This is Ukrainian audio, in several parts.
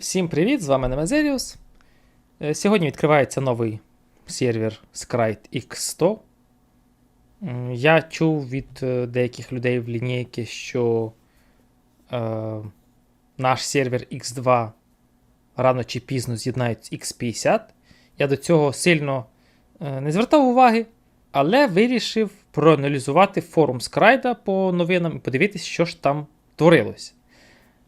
Всім привіт! З вами Немезеріус. Е, Сьогодні відкривається новий сервер Scryte X100. Я чув від е, деяких людей в лінійці, що е, наш сервер X2 рано чи пізно з'єднають з X50. Я до цього сильно е, не звертав уваги, але вирішив проаналізувати форум Scryte по новинам і подивитися, що ж там творилось.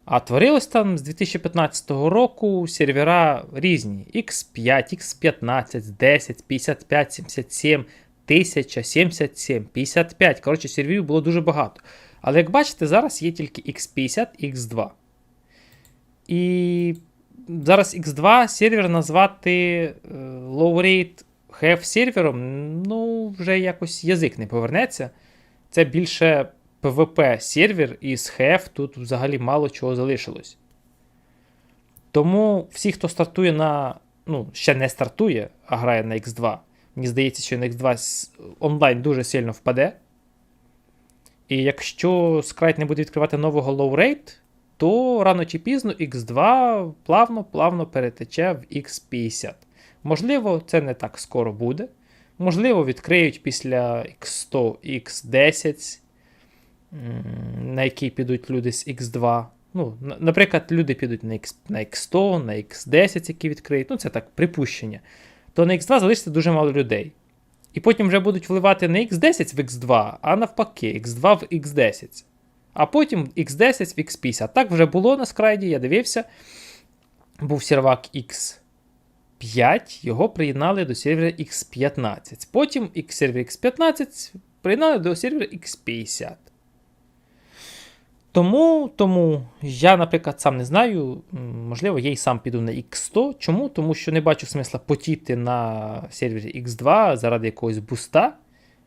А творилось там з 2015 року сервера різні: X5, X15, 10, 55, 77, 1000, 77, 55. Коротше, серверів було дуже багато. Але як бачите, зараз є тільки X50 X2. І зараз X2 сервер назвати е, low rate have сервером, ну, вже якось язик не повернеться. Це більше PvP сервер і з HF тут взагалі мало чого залишилось. Тому всі, хто стартує на. Ну, ще не стартує, а грає на X2. Мені здається, що на X2 с- онлайн дуже сильно впаде. І якщо Scryte не буде відкривати нового low rate, то рано чи пізно X2 плавно-плавно перетече в X50. Можливо, це не так скоро буде. Можливо, відкриють після X100 X10 м, на який підуть люди з X2. Ну, наприклад, люди підуть на, X, на X100, на X10, які відкриють. Ну, це так, припущення. То на X2 залишиться дуже мало людей. І потім вже будуть вливати не X10 в X2, а навпаки, X2 в X10. А потім X10 в X50. Так вже було на скрайді, я дивився. Був сервак X5, його приєднали до сервера X15. Потім сервер X15 приєднали до сервера X50. Тому, тому я, наприклад, сам не знаю. Можливо, я й сам піду на X100. Чому? Тому що не бачу смисла потіти на сервері X2 заради якогось буста,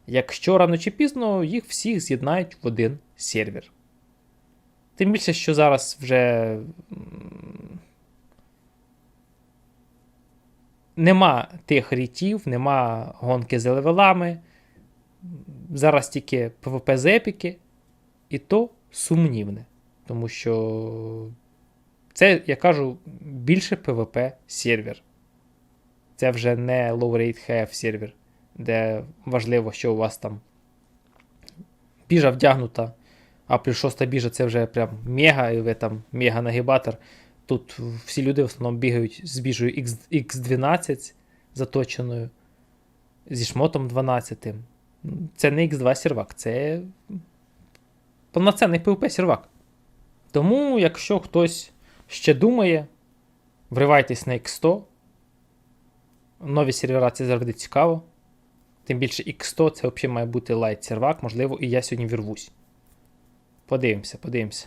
якщо рано чи пізно їх всіх з'єднають в один сервер. Тим більше, що зараз вже нема тих рітів, нема гонки з левелами. Зараз тільки PvP з епіки, і то сумнівне. Тому що це, я кажу, більше PvP сервер. Це вже не low rate HF сервер, де важливо, що у вас там біжа вдягнута, а плюс шоста біжа це вже прям мега, і ви там мега-нагибатор. Тут всі люди в основному бігають з біжею X, X12 заточеною, зі шмотом 12. Це не X2 сервак, це повноцінний PvP сервак. Тому, якщо хтось ще думає, вривайтесь на X100. Нові сервера це завжди цікаво. Тим більше X100 це взагалі має бути лайт сервак, можливо, і я сьогодні вірвусь. Подивимося, подивимося.